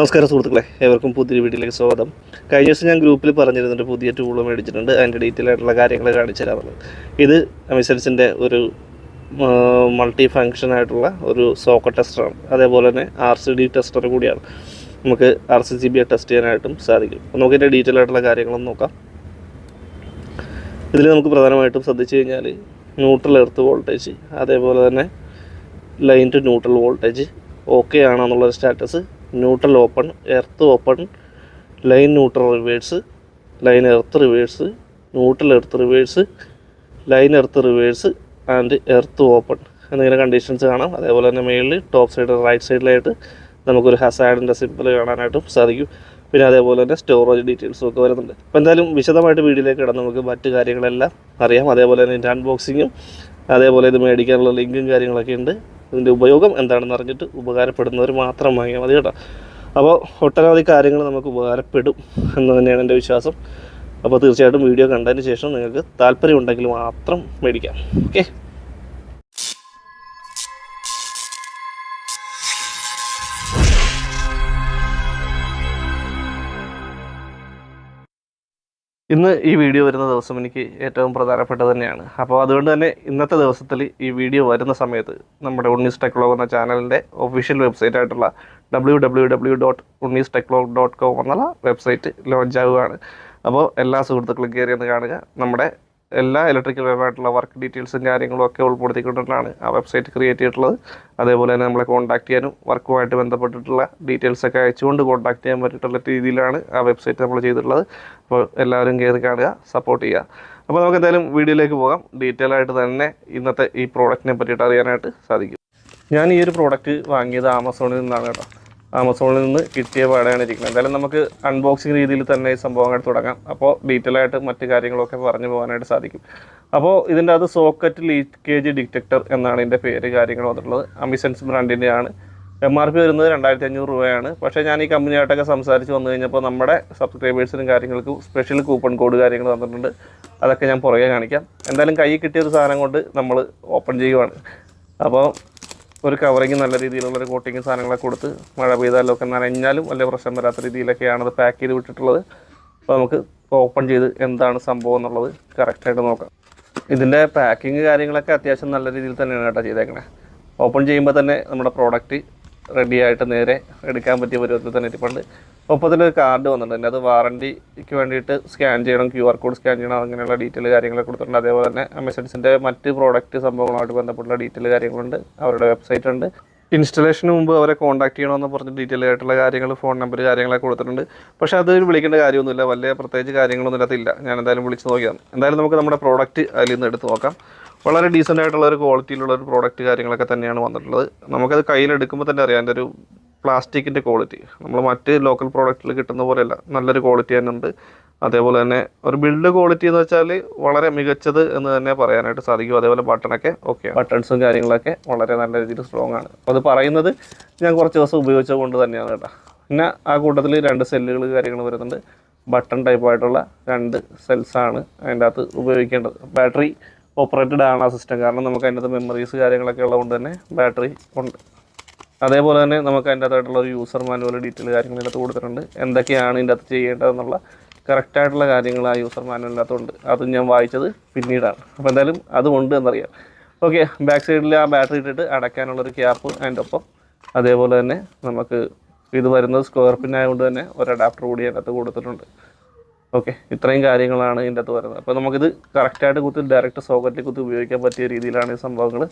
നമസ്കാരം സുഹൃത്തുക്കളെ ഏവർക്കും പുതിയ വീഡിയോയിലേക്ക് സ്വാഗതം. കഴിഞ്ഞ ദിവസം ഞാൻ ഗ്രൂപ്പിൽ പറഞ്ഞിരുന്നൊരു പുതിയ ടൂൾ മേടിച്ചിട്ടുണ്ട് അതിന്റെ ഡീറ്റെയിൽ ആയിട്ടുള്ള കാര്യങ്ങൾ കാണിച്ചു തരാമെന്ന്. ഇത് അമിസൻസിന്റെ ഒരു മൾട്ടി ഫങ്ഷൻ ആയിട്ടുള്ള ഒരു സോക്കറ്റ് ടെസ്റ്ററാണ് അതേപോലെ തന്നെ ആർ സി ഡി ടെസ്റ്റർ കൂടിയാണ്. നമുക്ക് R C C B test ചെയ്യാനായിട്ടും സാധിക്കും. നമുക്ക് ഇതിന്റെ ഡീറ്റെയിൽ ആയിട്ടുള്ള കാര്യങ്ങളൊന്ന് നോക്കാം. ഇതിൽ നമുക്ക് പ്രധാനമായിട്ടും ശ്രദ്ധിച്ചു കഴിഞ്ഞാൽ ന്യൂട്രൽ എർത്ത് വോൾട്ടേജ് അതേപോലെ തന്നെ line to neutral voltage okay ആണോ എന്നുള്ള status neutral open earth open line neutral reverse line earth reverse neutral earth reverse line earth reverse and earth open എന്നിങ്ങനെ കണ്ടീഷൻസ് കാണാം. അതേപോലെ തന്നെ മേളിൽ ടോപ്പ് സൈഡ് റൈറ്റ് സൈഡിലായിട്ട് നമുക്കൊരു ഹസാഡിന്റെ സിമ്പിൾ കാണാനായിട്ടും സാധിക്കും. പിന്നെ അതേപോലെ തന്നെ സ്റ്റോറേജ് ഡീറ്റെയിൽസും ഒക്കെ വരുന്നുണ്ട്. അപ്പോൾ എന്തായാലും വിശദമായിട്ട് വീഡിയോയിലേക്ക് കിടന്ന് നമുക്ക് മറ്റ് കാര്യങ്ങളെല്ലാം അറിയാം. അതേപോലെ തന്നെ ഇതിന്റെ അൺബോക്സിങ്ങും അതേപോലെ ഇത് മേടിക്കാനുള്ള ലിങ്കും കാര്യങ്ങളൊക്കെ ഉണ്ട്. ഇതിന്റെ ഉപയോഗം എന്താണെന്ന് അറിഞ്ഞിട്ട് ഉപകാരപ്പെടുന്നവർ മാത്രം വാങ്ങിയാൽ മതി കേട്ടോ. അപ്പോൾ ഒട്ടനവധി കാര്യങ്ങൾ നമുക്ക് ഉപകാരപ്പെടും എന്ന് തന്നെയാണ് എന്റെ വിശ്വാസം. അപ്പോൾ തീർച്ചയായിട്ടും വീഡിയോ കണ്ടതിന് ശേഷം നിങ്ങൾക്ക് താല്പര്യം ഉണ്ടെങ്കിൽ മാത്രം മേടിക്കാം. ഓക്കെ? ഇന്ന് ഈ വീഡിയോ വരുന്ന ദിവസം എനിക്ക് ഏറ്റവും പ്രധാനപ്പെട്ട തന്നെയാണ്. അപ്പോൾ അതുകൊണ്ട് തന്നെ ഇന്നത്തെ ദിവസത്തിൽ ഈ വീഡിയോ വരുന്ന സമയത്ത് നമ്മുടെ ഉണ്ണീസ് ടെക്ലോഗ് എന്ന ചാനലിന്റെ ഒഫീഷ്യൽ വെബ്സൈറ്റ് ആയിട്ടുള്ള W W W dot Unnis Techlog dot com എന്നുള്ള വെബ്സൈറ്റ് ലോഞ്ച് ആവുകയാണ് അപ്പോൾ എല്ലാ സുഹൃത്തുക്കളും കയറി ഒന്ന് കാണുക. നമ്മുടെ എല്ലാ ഇലക്ട്രിക്കൽ പരമായിട്ടുള്ള വർക്ക് ഡീറ്റെയിൽസും കാര്യങ്ങളും ഒക്കെ ഉൾപ്പെടുത്തിക്കൊണ്ടിട്ടാണ് ആ വെബ്സൈറ്റ് ക്രിയേറ്റ് ചെയ്തിട്ടുള്ളത്. അതേപോലെ തന്നെ നമ്മളെ കോൺടാക്ട് ചെയ്യാനും വർക്കുമായിട്ട് ബന്ധപ്പെട്ടിട്ടുള്ള ഡീറ്റെയിൽസ് ഒക്കെ അയച്ചുകൊണ്ട് കോൺടാക്ട് ചെയ്യാൻ പറ്റിയിട്ടുള്ള രീതിയിലാണ് ആ വെബ്സൈറ്റ് നമ്മൾ ചെയ്തിട്ടുള്ളത്. അപ്പോൾ എല്ലാവരും കയറി കാണുക സപ്പോർട്ട് ചെയ്യുക. അപ്പോൾ നമുക്ക് എന്തായാലും വീഡിയോയിലേക്ക് പോകാം. ഡീറ്റെയിൽ ആയിട്ട് തന്നെ ഇന്നത്തെ ഈ പ്രോഡക്റ്റിനെ പറ്റിയിട്ട് അറിയാനായിട്ട് സാധിക്കും. ഞാൻ ഈ ഒരു പ്രോഡക്റ്റ് വാങ്ങിയത് ആമസോണിൽ നിന്നാണ് കേട്ടോ. ആമസോണിൽ നിന്ന് കിട്ടിയ പാടാണ് ഇരിക്കുന്നത്. എന്തായാലും നമുക്ക് അൺബോക്സിങ് രീതിയിൽ തന്നെ ഈ സംഭവങ്ങൾ തുടങ്ങാം. അപ്പോൾ ഡീറ്റെയിൽ ആയിട്ട് മറ്റു കാര്യങ്ങളൊക്കെ പറഞ്ഞു പോകാനായിട്ട് സാധിക്കും. അപ്പോൾ ഇതിന്റെ അത് സോക്കറ്റ് ലീക്കേജ് ഡിറ്റക്ടർ എന്നാണ് ഇതിന്റെ പേര് കാര്യങ്ങൾ വന്നിട്ടുള്ളത്. അമിസെൻസ് ബ്രാൻഡിന്റെയാണ് എം ആർ പി വരുന്നത് രണ്ടായിരത്തി അഞ്ഞൂറ് രൂപയാണ്. പക്ഷേ ഞാൻ ഈ കമ്പനിയായിട്ടൊക്കെ സംസാരിച്ച് വന്നു കഴിഞ്ഞപ്പോൾ നമ്മുടെ സബ്സ്ക്രൈബേഴ്സിനും കാര്യങ്ങൾക്കും സ്പെഷ്യൽ കൂപ്പൺ കോഡ് കാര്യങ്ങൾ തന്നിട്ടുണ്ട്. അതൊക്കെ ഞാൻ പുറകെ കാണിക്കാം. എന്തായാലും കയ്യിൽ കിട്ടിയ ഒരു സാധനം കൊണ്ട് നമ്മൾ ഓപ്പൺ ചെയ്യുവാണ്. അപ്പോൾ ഒരു കവറിങ് നല്ല രീതിയിലുള്ള ഒരു കോട്ടിങ് സാധനങ്ങളൊക്കെ കൊടുത്ത് മഴ പെയ്താലും ഒക്കെ നനഞ്ഞാലും വലിയ പ്രശ്നം വരാത്ത രീതിയിലൊക്കെയാണ് അത് പാക്ക് ചെയ്ത് വിട്ടിട്ടുള്ളത്. അപ്പോൾ നമുക്ക് ഓപ്പൺ ചെയ്ത് എന്താണ് സംഭവം എന്നുള്ളത് കറക്റ്റായിട്ട് നോക്കാം. ഇതിന്റെ പാക്കിങ് കാര്യങ്ങളൊക്കെ അത്യാവശ്യം നല്ല രീതിയിൽ തന്നെയാണ് കേട്ടോ ചെയ്തേക്കണേ. ഓപ്പൺ ചെയ്യുമ്പോൾ തന്നെ നമ്മുടെ പ്രോഡക്റ്റ് റെഡിയായിട്ട് നേരെ എടുക്കാൻ പറ്റിയ പരുവത്തിൽ തന്നെ ഇരിപ്പുണ്ട്. ഒപ്പത്തിലൊരു കാർഡ് വന്നിട്ടുണ്ട്. അത് വാറണ്ടിക്ക് വേണ്ടിയിട്ട് സ്കാൻ ചെയ്യണം ക്യു ആർ കോഡ് സ്കാൻ ചെയ്യണം അങ്ങനെയുള്ള ഡീറ്റെയിൽ കാര്യങ്ങളൊക്കെ കൊടുത്തിട്ടുണ്ട്. അതേപോലെ തന്നെ അമേസൺസിന്റെ മറ്റ് പ്രോഡക്റ്റ് സംഭവങ്ങളുമായിട്ട് ബന്ധപ്പെട്ടുള്ള ഡീറ്റെയിൽ കാര്യങ്ങളുണ്ട്. അവരുടെ വെബ്സൈറ്റ് ഉണ്ട്. ഇൻസ്റ്റലേഷന് മുമ്പ് അവരെ കോൺടാക്ട് ചെയ്യണമെന്ന് പറഞ്ഞ് ഡീറ്റെയിൽ ആയിട്ടുള്ള കാര്യങ്ങൾ ഫോൺ നമ്പർ കാര്യങ്ങളൊക്കെ കൊടുത്തിട്ടുണ്ട്. പക്ഷെ അത് വിളിക്കേണ്ട കാര്യമൊന്നുമില്ല. വലിയ പ്രത്യേകിച്ച് കാര്യങ്ങളൊന്നും അതില്ല ഞാൻ എന്തായാലും വിളിച്ച് നോക്കിയതാണ് എന്തായാലും നമുക്ക് നമ്മുടെ പ്രോഡക്റ്റ് അതിൽ നിന്ന് എടുത്ത് നോക്കാം. വളരെ ഡീസന്റ് ആയിട്ടുള്ള ഒരു ക്വാളിറ്റിയിലുള്ള ഒരു പ്രോഡക്റ്റ് കാര്യങ്ങളൊക്കെ തന്നെയാണ് വന്നിട്ടുള്ളത്. നമുക്കത് കയ്യിലെടുക്കുമ്പോൾ തന്നെ അറിയാം. അതിന്റെ ഒരു പ്ലാസ്റ്റിക്കിന്റെ ക്വാളിറ്റി നമ്മൾ മറ്റ് ലോക്കൽ പ്രോഡക്റ്റിൽ കിട്ടുന്ന പോലെയല്ല. നല്ലൊരു ക്വാളിറ്റി തന്നെ ഉണ്ട്. അതേപോലെ തന്നെ ഒരു ബിൽഡ് ക്വാളിറ്റി എന്ന് വെച്ചാൽ വളരെ മികച്ചത് എന്ന് തന്നെ പറയാനായിട്ട് സാധിക്കും. അതേപോലെ ബട്ടണൊക്കെ ഓക്കെ ബട്ടൺസും കാര്യങ്ങളൊക്കെ വളരെ നല്ല രീതിയിൽ സ്ട്രോങ് ആണ്. അത് പറയുന്നത് ഞാൻ കുറച്ച് ദിവസം ഉപയോഗിച്ചത് കൊണ്ട് തന്നെയാണ് കേട്ടോ. പിന്നെ ആ കൂട്ടത്തിൽ രണ്ട് സെല്ലുകൾ കാര്യങ്ങൾ വരുന്നുണ്ട്. ബട്ടൺ ടൈപ്പ് ആയിട്ടുള്ള രണ്ട് സെൽസാണ് അതിന്റെ അകത്ത് ഉപയോഗിക്കേണ്ടത്. ബാറ്ററി ഓപ്പറേറ്റഡ് ആണ് ആ സിസ്റ്റം കാരണം നമുക്ക് അതിന്റെ അകത്ത് മെമ്മറീസ് കാര്യങ്ങളൊക്കെ ഉള്ളതുകൊണ്ട് തന്നെ ബാറ്ററി ഉണ്ട്. അതേപോലെ തന്നെ നമുക്ക് അതിന്റെ അകത്തായിട്ടുള്ള ഒരു യൂസർ മാനുവൽ ഡീറ്റെയിൽ കാര്യങ്ങൾ ഇതിനകത്ത് കൊടുത്തിട്ടുണ്ട്. എന്തൊക്കെയാണ് ഇതിന്റെ അകത്ത് ചെയ്യേണ്ടതെന്നുള്ള കറക്റ്റായിട്ടുള്ള കാര്യങ്ങൾ ആ യൂസർ മാനുവലിനകത്തുണ്ട് അത് ഞാൻ വായിച്ചത് പിന്നീടാണ്. അപ്പോൾ എന്തായാലും അതുമുണ്ട് എന്നറിയാം. ഓക്കെ ബാക്ക് സൈഡിൽ ആ ബാറ്ററി ഇട്ടിട്ട് അടയ്ക്കാനുള്ളൊരു ക്യാപ്പ് അതിന്റെ ഒപ്പം അതേപോലെ തന്നെ നമുക്ക് ഇത് വരുന്നത് സ്ക്വയർ പിൻ ആയതുകൊണ്ട് തന്നെ ഒരു അഡാപ്റ്റർ കൂടി അതിനകത്ത് കൊടുത്തിട്ടുണ്ട്. ഓക്കെ ഇത്രയും കാര്യങ്ങളാണ് ഇതിന്റെ അകത്ത് വരുന്നത്. അപ്പോൾ നമുക്കിത് കറക്റ്റായിട്ട് കുത്തി ഡയറക്റ്റ് സോക്കറ്റിൽ കുത്തി ഉപയോഗിക്കാൻ പറ്റിയ രീതിയിലാണ് ഈ സംഭവങ്ങൾ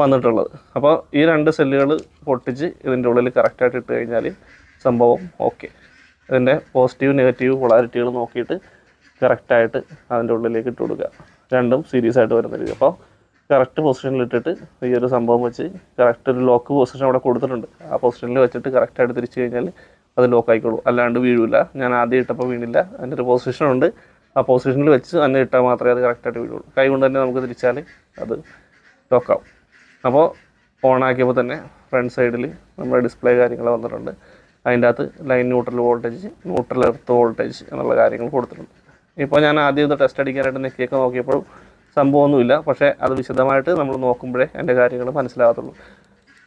വന്നിട്ടുള്ളത്. അപ്പോൾ ഈ രണ്ട് സെല്ലുകൾ പൊട്ടിച്ച് ഇതിന്റെ ഉള്ളിൽ കറക്റ്റായിട്ട് ഇട്ട് കഴിഞ്ഞാൽ സംഭവം ഓക്കെ ഇതിന്റെ പോസിറ്റീവ് നെഗറ്റീവ് പൊളാരിറ്റികൾ നോക്കിയിട്ട് കറക്റ്റായിട്ട് അതിന്റെ ഉള്ളിലേക്ക് ഇട്ട് കൊടുക്കുക. രണ്ടും സീരീസ് ആയിട്ട് വരുന്ന രീതി. അപ്പോൾ കറക്റ്റ് പൊസിഷനിൽ ഇട്ടിട്ട് ഈ ഒരു സംഭവം വെച്ച് കറക്റ്റ് ഒരു ലോക്ക് പൊസിഷൻ അവിടെ കൊടുത്തിട്ടുണ്ട്. ആ പൊസിഷനിൽ വെച്ചിട്ട് കറക്റ്റായിട്ട് തിരിച്ചു കഴിഞ്ഞാൽ അത് ലോക്ക് ആയിക്കോളൂ. അല്ലാണ്ട് വീഴില്ല ഞാൻ ആദ്യം ഇട്ടപ്പോൾ വീണില്ല. അതിന്റെ ഒരു പൊസിഷൻ ഉണ്ട്. ആ പൊസിഷനിൽ വെച്ച് തന്നെ ഇട്ടാൽ മാത്രമേ അത് കറക്റ്റായിട്ട് വീഴുള്ളൂ. കൈ കൊണ്ട് തന്നെ നമുക്ക് തിരിച്ചാൽ അത് ലോക്കാവും അപ്പോൾ ഓണാക്കിയപ്പോൾ തന്നെ ഫ്രണ്ട് സൈഡിൽ നമ്മുടെ ഡിസ്പ്ലേ കാര്യങ്ങൾ വന്നിട്ടുണ്ട്. അതിന്റെ അകത്ത് line neutral voltage neutral earth voltage എന്നുള്ള കാര്യങ്ങൾ കൊടുത്തിട്ടുണ്ട്. ഇപ്പോൾ ഞാൻ ആദ്യം ഇത് ടെസ്റ്റ് അടിക്കാനായിട്ട് നെക്കിയൊക്കെ നോക്കിയപ്പോൾ സംഭവമൊന്നുമില്ല. പക്ഷേ അത് വിശദമായിട്ട് നമ്മൾ നോക്കുമ്പോഴേ എന്റെ കാര്യങ്ങൾ മനസ്സിലാകത്തുള്ളൂ.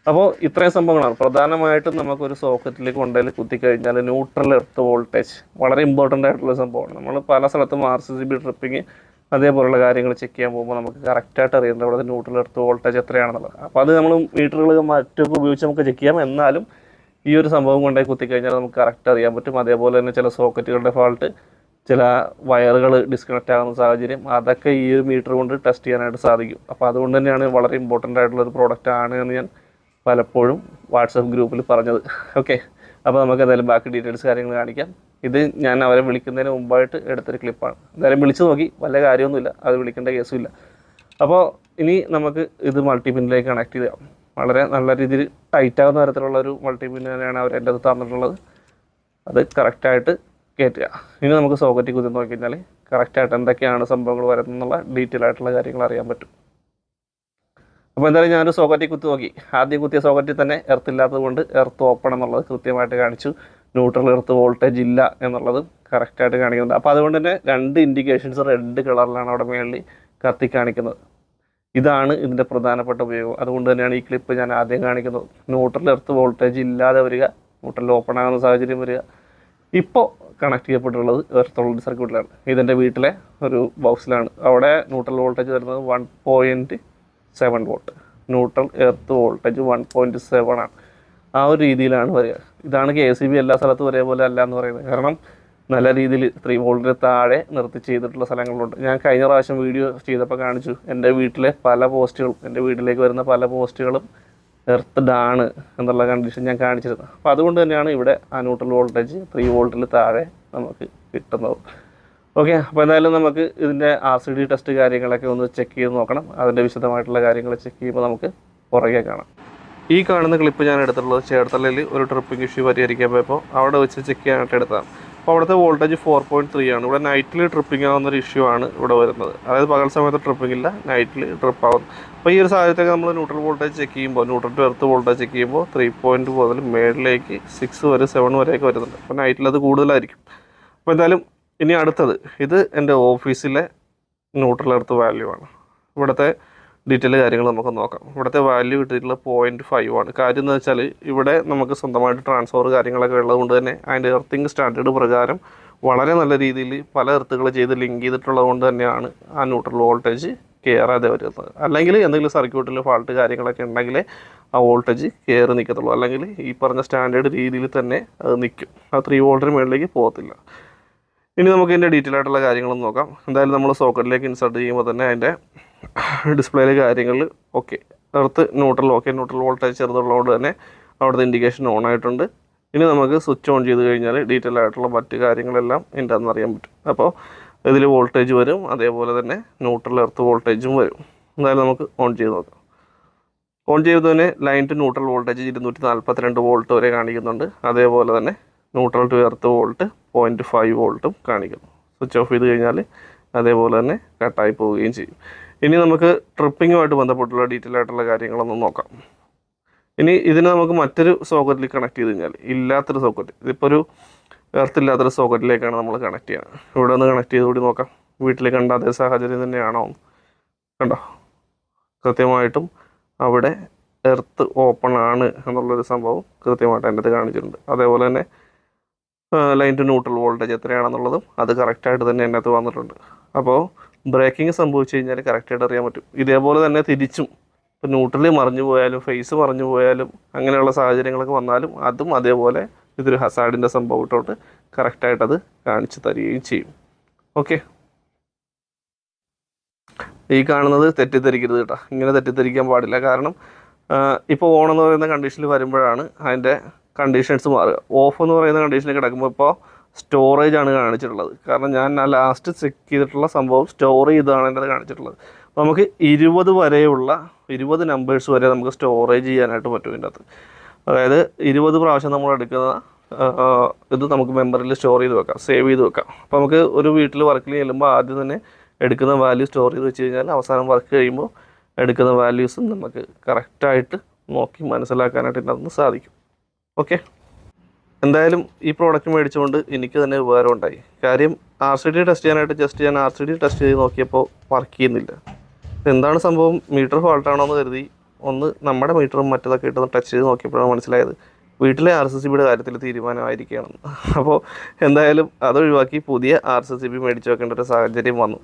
അപ്പോൾ ഇത്രയും സംഭവങ്ങളാണ്. പ്രധാനമായിട്ടും നമുക്കൊരു സോക്കറ്റിലേക്ക് കൊണ്ടുപോയി കുത്തിക്കഴിഞ്ഞാൽ ന്യൂട്രൽ എർത്ത് വോൾട്ടേജ് വളരെ ഇമ്പോർട്ടന്റ് ആയിട്ടുള്ള സംഭവമാണ്. നമ്മൾ പല സ്ഥലത്തും R C C B tripping അതേപോലുള്ള കാര്യങ്ങൾ ചെക്ക് ചെയ്യാൻ പോകുമ്പോൾ നമുക്ക് കറക്റ്റായിട്ട് അറിയേണ്ടത് അവിടെ ന്യൂട്രൽ എർത്ത് വോൾട്ടേജ് എത്രയാണെന്നുള്ളത്. അപ്പോൾ അത് നമ്മൾ മീറ്ററുകൾ മറ്റൊക്കെ ഉപയോഗിച്ച് നമുക്ക് ചെക്ക് ചെയ്യാം. എന്നാലും ഈ ഒരു സംഭവം കൊണ്ടേ കുത്തിക്കഴിഞ്ഞാൽ നമുക്ക് കറക്റ്റ് അറിയാൻ പറ്റും. അതേപോലെ തന്നെ ചില സോക്കറ്റുകളുടെ ഫാൾട്ട് ചില വയറുകൾ ഡിസ്കണക്റ്റ് ആകുന്ന സാഹചര്യം അതൊക്കെ ഈ ഒരു മീറ്റർ കൊണ്ട് ടെസ്റ്റ് ചെയ്യാനായിട്ട് സാധിക്കും. അപ്പോൾ അതുകൊണ്ട് തന്നെയാണ് വളരെ ഇമ്പോർട്ടന്റ് ആയിട്ടുള്ള ഒരു പ്രോഡക്റ്റ് ആണ് എന്ന് ഞാൻ പലപ്പോഴും വാട്സപ്പ് ഗ്രൂപ്പിൽ പറഞ്ഞത്. ഓക്കെ അപ്പോൾ നമുക്ക് എന്തായാലും ബാക്കി ഡീറ്റെയിൽസ് കാര്യങ്ങൾ കാണിക്കാം. ഇത് ഞാൻ അവരെ വിളിക്കുന്നതിന് മുമ്പായിട്ട് എടുത്തൊരു ക്ലിപ്പാണ് എന്തായാലും വിളിച്ചു നോക്കി. വല്ല കാര്യമൊന്നുമില്ല. അത് വിളിക്കേണ്ട കേസുമില്ല അപ്പോൾ ഇനി നമുക്ക് ഇത് മൾട്ടിപിന്നിലേക്ക് കണക്ട് ചെയ്യാം. വളരെ നല്ല രീതിയിൽ ടൈറ്റ് ആകുന്ന തരത്തിലുള്ള ഒരു മൾട്ടിപിൻ തന്നെയാണ് അവർ എന്റെ അടുത്ത് തന്നിട്ടുള്ളത്. അത് കറക്റ്റായിട്ട് കയറ്റുക ഇനി നമുക്ക് സോക്കറ്റ് കുത്തി നോക്കി കഴിഞ്ഞാൽ കറക്റ്റായിട്ട് എന്തൊക്കെയാണ് സംഭവങ്ങൾ വരുന്നത് എന്നുള്ള ഡീറ്റെയിൽ ആയിട്ടുള്ള കാര്യങ്ങൾ അറിയാൻ പറ്റും. അപ്പോൾ എന്തായാലും ഞാനൊരു സോക്കറ്റിൽ കുത്തി നോക്കി. ആദ്യം കുത്തിയ സോക്കറ്റിൽ തന്നെ എർത്ത് ഇല്ലാത്തത് കൊണ്ട് എർത്ത് ഓപ്പൺ എന്നുള്ളത് കൃത്യമായിട്ട് കാണിച്ചു. ന്യൂട്രൽ എർത്ത് വോൾട്ടേജ് ഇല്ല എന്നുള്ളത് കറക്റ്റായിട്ട് കാണിക്കുന്നുണ്ട്. അപ്പോൾ അതുകൊണ്ട് തന്നെ രണ്ട് ഇൻഡിക്കേഷൻസ് റെഡ് കളറിലാണ് അവിടെ മേളിൽ കത്തി കാണിക്കുന്നത് ഇതാണ് ഇതിന്റെ പ്രധാനപ്പെട്ട ഉപയോഗം. അതുകൊണ്ട് തന്നെയാണ് ഈ ക്ലിപ്പ് ഞാൻ ആദ്യം കാണിക്കുന്നത്. ന്യൂട്രൽ എർത്ത് വോൾട്ടേജ് ഇല്ലാതെ വരിക ന്യൂട്രൽ ഓപ്പൺ ആകുന്ന സാഹചര്യം വരിക. ഇപ്പോൾ കണക്ട് ചെയ്യപ്പെട്ടുള്ളത് എർത്തുള്ള സർക്യൂട്ടിലാണ് ഇതെന്റെ വീട്ടിലെ ഒരു ബോക്സിലാണ് അവിടെ ന്യൂട്രൽ വോൾട്ടേജ് വരുന്നത് one point seven volt neutral earth voltage one point seven ആണ്. ആ ഒരു രീതിയിലാണ് വരിക. ഇതാണ് കെ സി ബി എല്ലാ സ്ഥലത്തും ഒരേപോലെ അല്ല എന്ന് പറയുന്നത്. കാരണം നല്ല രീതിയിൽ ത്രീ വോൾട്ടിന് താഴെ നിർത്തി ചെയ്തിട്ടുള്ള സ്ഥലങ്ങളുണ്ട്. ഞാൻ കഴിഞ്ഞ പ്രാവശ്യം വീഡിയോ ചെയ്തപ്പോൾ കാണിച്ചു. എന്റെ വീട്ടിലെ പല പോസ്റ്റുകളും എന്റെ വീട്ടിലേക്ക് വരുന്ന പല പോസ്റ്റുകളും എർത്തഡാണ് എന്നുള്ള കണ്ടീഷൻ ഞാൻ കാണിച്ചിരുന്നത് അപ്പോൾ അതുകൊണ്ട് തന്നെയാണ് ഇവിടെ ആ ന്യൂട്രൽ വോൾട്ടേജ് ത്രീ വോൾട്ടിൽ താഴെ നമുക്ക് കിട്ടുന്നത്. ഓക്കെ അപ്പോൾ എന്തായാലും നമുക്ക് ഇതിന്റെ ആർ സി ഡി ടെസ്റ്റ് കാര്യങ്ങളൊക്കെ ഒന്ന് ചെക്ക് ചെയ്ത് നോക്കണം. അതിന്റെ വിശദമായിട്ടുള്ള കാര്യങ്ങൾ ചെക്ക് ചെയ്യുമ്പോൾ നമുക്ക് പുറകെ കാണാം. ഈ കാണുന്ന ക്ലിപ്പ് ഞാൻ എടുത്തിട്ടുള്ളത് ചേർത്തലയിൽ ഒരു ട്രിപ്പിംഗ് ഇഷ്യൂ പരിഹരിക്കാൻ പോയപ്പോൾ അവിടെ വെച്ച് ചെക്ക് ചെയ്യാനായിട്ട് എടുത്തതാണ്. അപ്പോൾ അവിടുത്തെ വോൾട്ടേജ് ഫോർ പോയിന്റ് ത്രീ ആണ്. ഇവിടെ നൈറ്റിൽ ട്രിപ്പിംഗ് ആവുന്ന ഒരു ഇഷ്യൂ ആണ് ഇവിടെ വരുന്നത്. അതായത് പകൽ സമയത്ത് ട്രിപ്പിംഗ് ഇല്ല നൈറ്റിൽ ട്രിപ്പ് ആവും. അപ്പോൾ ഈ ഒരു സാഹചര്യത്തൊക്കെ നമ്മൾ ന്യൂട്രൽ വോൾട്ടേജ് ചെക്ക് ചെയ്യുമ്പോൾ neutral to earth voltage check ചെയ്യുമ്പോൾ ത്രീ പോയിന്റ് മുതൽ മേളിലേക്ക് സിക്സ് വരെ സെവൻ വരെയൊക്കെ വരുന്നുണ്ട്. അപ്പോൾ നൈറ്റിൽ അത് കൂടുതലായിരിക്കും. അപ്പോൾ എന്തായാലും ഇനി അടുത്തത്. ഇത് എന്റെ ഓഫീസിലെ ന്യൂട്രൽ എർത്ത് വാല്യൂ ആണ്. ഇവിടുത്തെ ഡീറ്റെയിൽ കാര്യങ്ങൾ നമുക്ക് നോക്കാം. ഇവിടുത്തെ വാല്യൂ കിട്ടിയിട്ടുള്ള പോയിന്റ് ഫൈവ് ആണ്. കാര്യം എന്ന് വെച്ചാൽ ഇവിടെ നമുക്ക് സ്വന്തമായിട്ട് ട്രാൻസ്ഫർ കാര്യങ്ങളൊക്കെ ഉള്ളതുകൊണ്ട് തന്നെ അതിന്റെ എർത്തിങ് സ്റ്റാൻഡേർഡ് പ്രകാരം വളരെ നല്ല രീതിയിൽ പല എർത്തുകൾ ചെയ്ത് ലിങ്ക് ചെയ്തിട്ടുള്ളത് കൊണ്ട് തന്നെയാണ് ആ ന്യൂട്രൽ വോൾട്ടേജ് കയറാതെ വരുന്നത്. അല്ലെങ്കിൽ എന്തെങ്കിലും സർക്യൂട്ടിൽ ഫാൾട്ട് കാര്യങ്ങളൊക്കെ ഉണ്ടെങ്കിൽ ആ വോൾട്ടേജ് കയറി നിൽക്കത്തുള്ളൂ അല്ലെങ്കിൽ ഈ പറഞ്ഞ സ്റ്റാൻഡേർഡ് രീതിയിൽ തന്നെ അത് നിൽക്കും ആ ത്രീ വോൾട്ടിന് മുകളിലേക്ക് പോകത്തില്ല. ഇനി നമുക്ക് ഇതിന്റെ ഡീറ്റെയിൽ ആയിട്ടുള്ള കാര്യങ്ങളൊന്നും നോക്കാം. എന്തായാലും നമ്മൾ സോക്കറ്റിലേക്ക് ഇൻസർട്ട് ചെയ്യുമ്പോൾ തന്നെ അതിന്റെ ഡിസ്പ്ലേയിലെ കാര്യങ്ങൾ ഓക്കെ. അടുത്ത് ന്യൂട്രൽ ഓക്കെ ന്യൂട്രൽ വോൾട്ടേജ് ചെറുതുള്ളതുകൊണ്ട് തന്നെ അവിടുത്തെ ഇൻഡിക്കേഷൻ ഓൺ ആയിട്ടുണ്ട്. ഇനി നമുക്ക് സ്വിച്ച് ഓൺ ചെയ്ത് കഴിഞ്ഞാൽ ഡീറ്റെയിൽ ആയിട്ടുള്ള മറ്റ് കാര്യങ്ങളെല്ലാം എന്താണെന്ന് അറിയാൻ പറ്റും. അപ്പോൾ ഇതിൽ വോൾട്ടേജ് വരും അതേപോലെ തന്നെ ന്യൂട്രൽ എർത്ത് വോൾട്ടേജും വരും. എന്തായാലും നമുക്ക് ഓൺ ചെയ്ത് നോക്കാം. ഓൺ ചെയ്ത് തന്നെ ലൈൻ ടു ന്യൂട്രൽ വോൾട്ടേജ് ഇരുന്നൂറ്റി നാൽപ്പത്തിരണ്ട് വോൾട്ട് വരെ കാണിക്കുന്നുണ്ട്. അതേപോലെ തന്നെ neutral to earth volt point five വോൾട്ടും കാണിക്കുന്നു. സ്വിച്ച് ഓഫ് ചെയ്ത് കഴിഞ്ഞാൽ അതേപോലെ തന്നെ കട്ടായി പോവുകയും ചെയ്യും. ഇനി നമുക്ക് ട്രിപ്പിങ്ങുമായിട്ട് ബന്ധപ്പെട്ടുള്ള ഡീറ്റെയിൽ ആയിട്ടുള്ള കാര്യങ്ങളൊന്നും നോക്കാം. ഇനി ഇതിനെ നമുക്ക് മറ്റൊരു സോക്കറ്റിൽ കണക്ട് ചെയ്ത് കഴിഞ്ഞാൽ ഇല്ലാത്തൊരു സോക്കറ്റ് ഇതിപ്പോൾ ഒരു എർത്ത് ഇല്ലാത്തൊരു സോക്കറ്റിലേക്കാണ് നമ്മൾ കണക്ട് ചെയ്യുന്നത് ഇവിടെ ഒന്ന് കണക്ട് ചെയ്ത് കൂടി നോക്കാം. വീട്ടിൽ കണ്ട അതേ സാഹചര്യം തന്നെയാണോ? കണ്ടോ? കൃത്യമായിട്ടും അവിടെ എർത്ത് ഓപ്പൺ ആണ് എന്നുള്ളൊരു സംഭവം കൃത്യമായിട്ട് എന്റെ അടുത്ത് കാണിച്ചിട്ടുണ്ട്. അതേപോലെ തന്നെ ലൈൻ ടു ന്യൂട്രൽ വോൾട്ടേജ് എത്രയാണെന്നുള്ളതും അത് കറക്റ്റായിട്ട് തന്നെ എന്റെ അകത്ത് വന്നിട്ടുണ്ട്. അപ്പോൾ ബ്രേക്കിംഗ് സംഭവിച്ചു കഴിഞ്ഞാൽ കറക്റ്റായിട്ട് അറിയാൻ പറ്റും. ഇതേപോലെ തന്നെ തിരിച്ചും. ഇപ്പോൾ ന്യൂട്രലി മറിഞ്ഞു പോയാലും ഫേസ് മറിഞ്ഞു പോയാലും അങ്ങനെയുള്ള സാഹചര്യങ്ങളൊക്കെ വന്നാലും അതും അതേപോലെ ഇതൊരു ഹസാഡിന്റെ സംഭവം ഇട്ടോട്ട് കറക്റ്റായിട്ട് അത് കാണിച്ചു തരികയും ചെയ്യും. ഓക്കെ ഈ കാണുന്നത് തെറ്റിദ്ധരിക്കരുത് കേട്ടോ. ഇങ്ങനെ തെറ്റിദ്ധരിക്കാൻ പാടില്ല. കാരണം ഇപ്പോൾ ഓൺ എന്ന് പറയുന്ന കണ്ടീഷനിൽ വരുമ്പോഴാണ് അതിന്റെ കണ്ടീഷൻസ് മാറുക. ഓഫ് എന്ന് പറയുന്ന കണ്ടീഷനിൽ കിടക്കുമ്പോൾ ഇപ്പോൾ സ്റ്റോറേജ് ആണ് കാണിച്ചിട്ടുള്ളത്. കാരണം ഞാൻ ആ ലാസ്റ്റ് ചെക്ക് ചെയ്തിട്ടുള്ള സംഭവം സ്റ്റോർ ചെയ്താണ് എന്റെ കാണിച്ചിട്ടുള്ളത്. അപ്പോൾ നമുക്ക് ഇരുപത് വരെയുള്ള ഇരുപത് നമ്പേഴ്സ് വരെ നമുക്ക് സ്റ്റോറേജ് ചെയ്യാനായിട്ട് പറ്റും ഇതിന്റെ അകത്ത് അതായത് ഇരുപത് പ്രാവശ്യം നമ്മൾ എടുക്കുന്ന ഇത് നമുക്ക് മെമ്മറിയിൽ സ്റ്റോർ ചെയ്ത് വെക്കാം സേവ് ചെയ്ത് വെക്കാം. അപ്പോൾ നമുക്ക് ഒരു വീട്ടിൽ വർക്ക് ചെയ്യുമ്പോൾ ആദ്യം തന്നെ എടുക്കുന്ന വാല്യൂ സ്റ്റോർ ചെയ്ത് വെച്ച് കഴിഞ്ഞാൽ അവസാനം വർക്ക് കഴിയുമ്പോൾ എടുക്കുന്ന വാല്യൂസും നമുക്ക് കറക്റ്റായിട്ട് നോക്കി മനസ്സിലാക്കാനായിട്ട് ഇതിനകത്ത് സാധിക്കും. ഓക്കെ എന്തായാലും ഈ പ്രോഡക്റ്റ് മേടിച്ചുകൊണ്ട് എനിക്ക് തന്നെ ഉപകാരം ഉണ്ടായി കാര്യം ആർ സി ഡി ടെസ്റ്റ് ചെയ്യാനായിട്ട് ജസ്റ്റ് ഞാൻ ആർ സി ഡി ടെസ്റ്റ് ചെയ്ത് നോക്കിയപ്പോൾ വർക്ക് ചെയ്യുന്നില്ല. എന്താണ് സംഭവം? മീറ്റർ ഫാൾട്ടാണോ എന്ന് കരുതി ഒന്ന് നമ്മുടെ മീറ്ററും മറ്റതൊക്കെ ഇട്ടൊന്ന് ടച്ച് ചെയ്ത് നോക്കിയപ്പോഴാണ് മനസ്സിലായത്. വീട്ടിലെ ആർ സി സി ബിയുടെ കാര്യത്തിൽ തീരുമാനമായിരിക്കണം അപ്പോൾ എന്തായാലും അതൊഴിവാക്കി പുതിയ ആർ സി സി ബി മേടിച്ച് വെക്കേണ്ട ഒരു സാഹചര്യം വന്നു.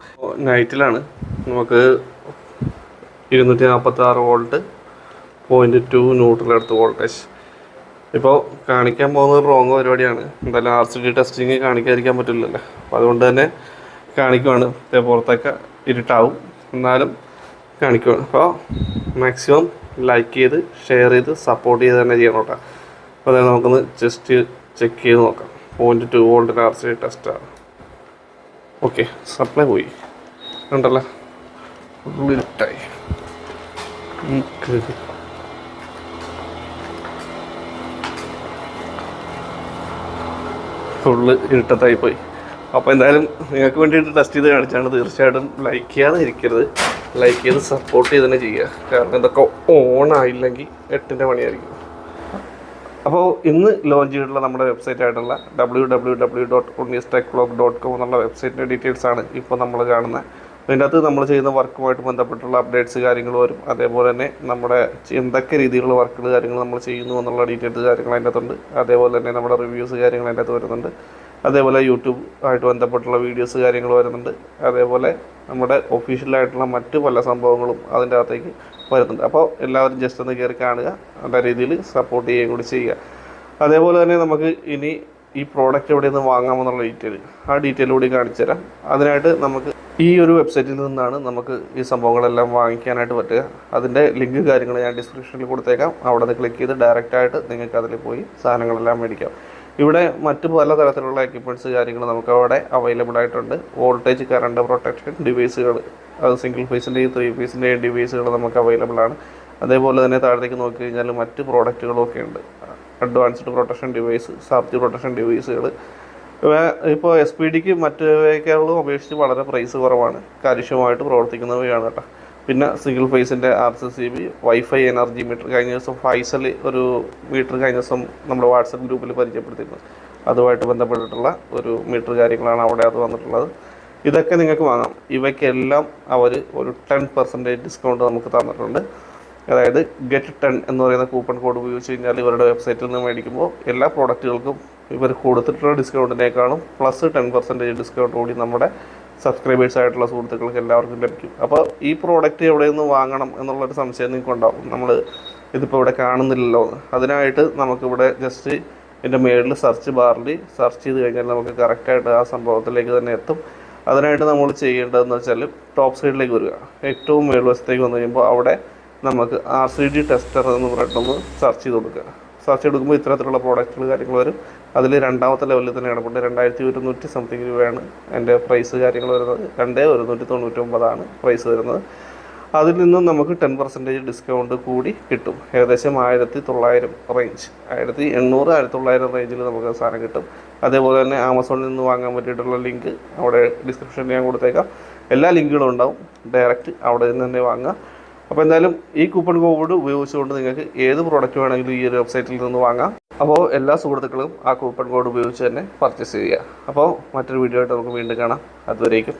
നൈറ്റിലാണ് നമുക്ക് ഇരുന്നൂറ്റി നാൽപ്പത്തി ആറ് വോൾട്ട് പോയിന്റ് ടു ന്യൂട്രൽ എടുത്ത് വോൾട്ടേജ് ഇപ്പോൾ കാണിക്കാൻ പോകുന്നത് റോങ് പരിപാടിയാണ്. എന്തായാലും ആർ സി ഡി ടെസ്റ്റിങ് കാണിക്കാതിരിക്കാൻ പറ്റില്ലല്ലോ. അപ്പോൾ അതുകൊണ്ട് തന്നെ കാണിക്കുവാണ്. പുറത്തൊക്കെ ഇരുട്ടാവും. എന്നാലും കാണിക്കുവാണ്. അപ്പോൾ മാക്സിമം ലൈക്ക് ചെയ്ത് ഷെയർ ചെയ്ത് സപ്പോർട്ട് ചെയ്ത് തന്നെ ചെയ്യണം കേട്ടോ. അപ്പോൾ അതായത് നമുക്കൊന്ന് ജസ്റ്റ് ചെക്ക് ചെയ്ത് നോക്കാം. പോയിന്റ് ടു വോൾട്ടിന്റെ ആർ സി ഡി ടെസ്റ്റാണ് ഓക്കെ സപ്ലൈ പോയി. ഉണ്ടല്ലോ ഇരുട്ടായി ഫുള്ള് ഇരുട്ടത്തായി പോയി അപ്പോൾ എന്തായാലും നിങ്ങൾക്ക് വേണ്ടിയിട്ട് ടെസ്റ്റ് ചെയ്ത് കാണിച്ചാണ് തീർച്ചയായിട്ടും ലൈക്ക് ചെയ്യാതെ ഇരിക്കരുത്. ലൈക്ക് ചെയ്ത് സപ്പോർട്ട് ചെയ്ത് തന്നെ ചെയ്യുക. കാരണം ഇതൊക്കെ ഓൺ ആയില്ലെങ്കിൽ എട്ടിന്റെ പണിയായിരിക്കും. അപ്പോൾ ഇന്ന് ലോഞ്ച് ചെയ്തിട്ടുള്ള നമ്മുടെ വെബ്സൈറ്റ് ആയിട്ടുള്ള W W W dot Unnis tech blog dot com എന്നുള്ള വെബ്സൈറ്റിന്റെ ഡീറ്റെയിൽസ് ആണ് ഇപ്പോൾ നമ്മൾ കാണുന്നത് അതിന്റെ അകത്ത് നമ്മൾ ചെയ്യുന്ന വർക്കുമായിട്ട് ബന്ധപ്പെട്ടുള്ള അപ്ഡേറ്റ്സ് കാര്യങ്ങൾ വരും. അതേപോലെ തന്നെ നമ്മുടെ എന്തൊക്കെ രീതിയിലുള്ള വർക്കുകൾ കാര്യങ്ങൾ നമ്മൾ ചെയ്യുന്നു എന്നുള്ള ഡീറ്റെയിൽസ് കാര്യങ്ങൾ അതിന്റെ അകത്തുണ്ട് അതേപോലെ തന്നെ നമ്മുടെ റിവ്യൂസ് കാര്യങ്ങൾ അതിന്റെ അകത്ത് വരുന്നുണ്ട്. അതേപോലെ യൂട്യൂബ് ആയിട്ട് ബന്ധപ്പെട്ടുള്ള വീഡിയോസ് കാര്യങ്ങൾ വരുന്നുണ്ട്. അതേപോലെ നമ്മുടെ ഒഫീഷ്യലായിട്ടുള്ള മറ്റു പല സംഭവങ്ങളും അതിന്റെ അകത്തേക്ക് വരുന്നുണ്ട്. അപ്പോൾ എല്ലാവരും ജസ്റ്റ് ഒന്ന് കയറി കാണുക. നല്ല രീതിയിൽ സപ്പോർട്ട് ചെയ്യുകയും കൂടി ചെയ്യുക. അതേപോലെ തന്നെ നമുക്ക് ഇനി ഈ പ്രോഡക്റ്റ് എവിടെ നിന്ന് വാങ്ങാമെന്നുള്ള ഡീറ്റെയിൽ ആ ഡീറ്റെയിൽ കൂടി കാണിച്ചു തരാം അതിനായിട്ട് നമുക്ക് ഈ ഒരു വെബ്സൈറ്റിൽ നിന്നാണ് നമുക്ക് ഈ സംഭവങ്ങളെല്ലാം വാങ്ങിക്കാനായിട്ട് പറ്റുക. അതിന്റെ ലിങ്ക് കാര്യങ്ങൾ ഞാൻ ഡിസ്ക്രിപ്ഷനിൽ കൊടുത്തേക്കാം. അവിടെ നിന്ന് ക്ലിക്ക് ചെയ്ത് ഡയറക്റ്റായിട്ട് നിങ്ങൾക്ക് അതിൽ പോയി സാധനങ്ങളെല്ലാം മേടിക്കാം. ഇവിടെ മറ്റ് പല തരത്തിലുള്ള എക്യുപ്മെന്റ്സ് കാര്യങ്ങൾ നമുക്ക് അവിടെ അവൈലബിൾ ആയിട്ടുണ്ട്. വോൾട്ടേജ് കറണ്ട് പ്രൊട്ടക്ഷൻ ഡിവൈസുകൾ അത് സിംഗിൾ ഫേസിന്റെയും ത്രീ ഫേസിന്റെയും ഡിവൈസുകൾ നമുക്ക് അവൈലബിൾ ആണ്. അതേപോലെ തന്നെ താഴത്തേക്ക് നോക്കി കഴിഞ്ഞാൽ മറ്റ് പ്രോഡക്റ്റുകളൊക്കെ ഉണ്ട്. Advanced protection device soft protection ഡിവൈസുകൾ ഇപ്പോൾ എസ് പി ഡിക്ക് മറ്റേക്കാളും അപേക്ഷിച്ച് വളരെ പ്രൈസ് കുറവാണ്. കാര്യക്ഷമമായിട്ട് പ്രവർത്തിക്കുന്നവയാണ് കേട്ടോ. പിന്നെ single ഫേസിന്റെ R C C B wifi energy meter കഴിഞ്ഞ ദിവസം ഫൈസൽ ഒരു മീറ്റർ കഴിഞ്ഞ ദിവസം നമ്മുടെ വാട്സപ്പ് ഗ്രൂപ്പിൽ പരിചയപ്പെടുത്തിയിരുന്നു. അതുമായിട്ട് ബന്ധപ്പെട്ടിട്ടുള്ള ഒരു മീറ്റർ കാര്യങ്ങളാണ് അവിടെ അത് വന്നിട്ടുള്ളത്. ഇതൊക്കെ നിങ്ങൾക്ക് വാങ്ങാം. ഇവയ്ക്കെല്ലാം അവർ ഒരു ടെൻ പെർസെന്റേജ് ഡിസ്കൗണ്ട് നമുക്ക് തന്നിട്ടുണ്ട്. അതായത് ഗെറ്റ് ടെൻ എന്ന് പറയുന്ന കൂപ്പൺ കോഡ് ഉപയോഗിച്ച് കഴിഞ്ഞാൽ ഇവരുടെ വെബ്സൈറ്റിൽ നിന്ന് മേടിക്കുമ്പോൾ എല്ലാ പ്രോഡക്റ്റുകൾക്കും ഇവർ കൊടുത്തിട്ടുള്ള ഡിസ്കൗണ്ടിനേക്കാളും പ്ലസ് ടെൻ പെർസെന്റേജ് ഡിസ്കൗണ്ട് കൂടി നമ്മുടെ സബ്സ്ക്രൈബേഴ്സ് ആയിട്ടുള്ള സുഹൃത്തുക്കൾക്ക് എല്ലാവർക്കും ലഭിക്കും. അപ്പോൾ ഈ പ്രോഡക്റ്റ് എവിടെ നിന്ന് വാങ്ങണം എന്നുള്ളൊരു സംശയം നിങ്ങൾക്ക് ഉണ്ടാവും നമ്മൾ ഇതിപ്പോൾ ഇവിടെ കാണുന്നില്ലല്ലോ. അതിനായിട്ട് നമുക്കിവിടെ ജസ്റ്റ് ഇതിന്റെ മേളിൽ സെർച്ച് ബാറിൽ സെർച്ച് ചെയ്ത് കഴിഞ്ഞാൽ നമുക്ക് കറക്റ്റായിട്ട് ആ സംഭവത്തിലേക്ക് തന്നെ എത്തും. അതിനായിട്ട് നമ്മൾ ചെയ്യേണ്ടതെന്ന് വെച്ചാൽ ടോപ്പ് സൈഡിലേക്ക് വരിക. ഏറ്റവും മേൽവശത്തേക്ക് വന്നു കഴിയുമ്പോൾ അവിടെ നമുക്ക് ആർ സി ഡി ടെസ്റ്റർ എന്ന് പറഞ്ഞിട്ടൊന്ന് സെർച്ച് ചെയ്ത് കൊടുക്കുക. സെർച്ച് എടുക്കുമ്പോൾ ഇത്തരത്തിലുള്ള പ്രോഡക്റ്റുകൾ കാര്യങ്ങൾ വരും. അതിൽ രണ്ടാമത്തെ ലെവലിൽ തന്നെയാണ് ഇപ്പോൾ രണ്ടായിരത്തി ഒരുന്നൂറ്റി സംതിങ് രൂപയാണ് എന്റെ പ്രൈസ് കാര്യങ്ങൾ വരുന്നത്. രണ്ടേ ഒരുന്നൂറ്റി തൊണ്ണൂറ്റി ഒമ്പതാണ് പ്രൈസ് വരുന്നത്. അതിൽ നിന്നും നമുക്ക് ടെൻ പെർസെന്റേജ് ഡിസ്കൗണ്ട് കൂടി കിട്ടും. ഏകദേശം ആയിരത്തി തൊള്ളായിരം റേഞ്ച് ആയിരത്തി എണ്ണൂറ് ആയിരത്തി തൊള്ളായിരം റേഞ്ചിൽ നമുക്ക് സാധനം കിട്ടും. അതേപോലെ തന്നെ ആമസോണിൽ നിന്ന് വാങ്ങാൻ പറ്റിയിട്ടുള്ള ലിങ്ക് അവിടെ ഡിസ്ക്രിപ്ഷനിൽ ഞാൻ കൊടുത്തേക്കാം. എല്ലാ ലിങ്കുകളും ഉണ്ടാവും. ഡയറക്റ്റ് അവിടെ നിന്ന് തന്നെ വാങ്ങുക അപ്പോൾ എന്തായാലും ഈ കൂപ്പൺ കോഡ് ഉപയോഗിച്ചുകൊണ്ട് നിങ്ങൾക്ക് ഏത് പ്രോഡക്റ്റ് വേണമെങ്കിലും ഈ ഒരു വെബ്സൈറ്റിൽ നിന്ന് വാങ്ങാം. അപ്പോൾ എല്ലാ സുഹൃത്തുക്കളും ആ കൂപ്പൺ കോഡ് ഉപയോഗിച്ച് തന്നെ പർച്ചേസ് ചെയ്യുക. അപ്പോൾ മറ്റൊരു വീഡിയോ ആയിട്ട് നമുക്ക് വീണ്ടും കാണാം. അതുവരേക്കും.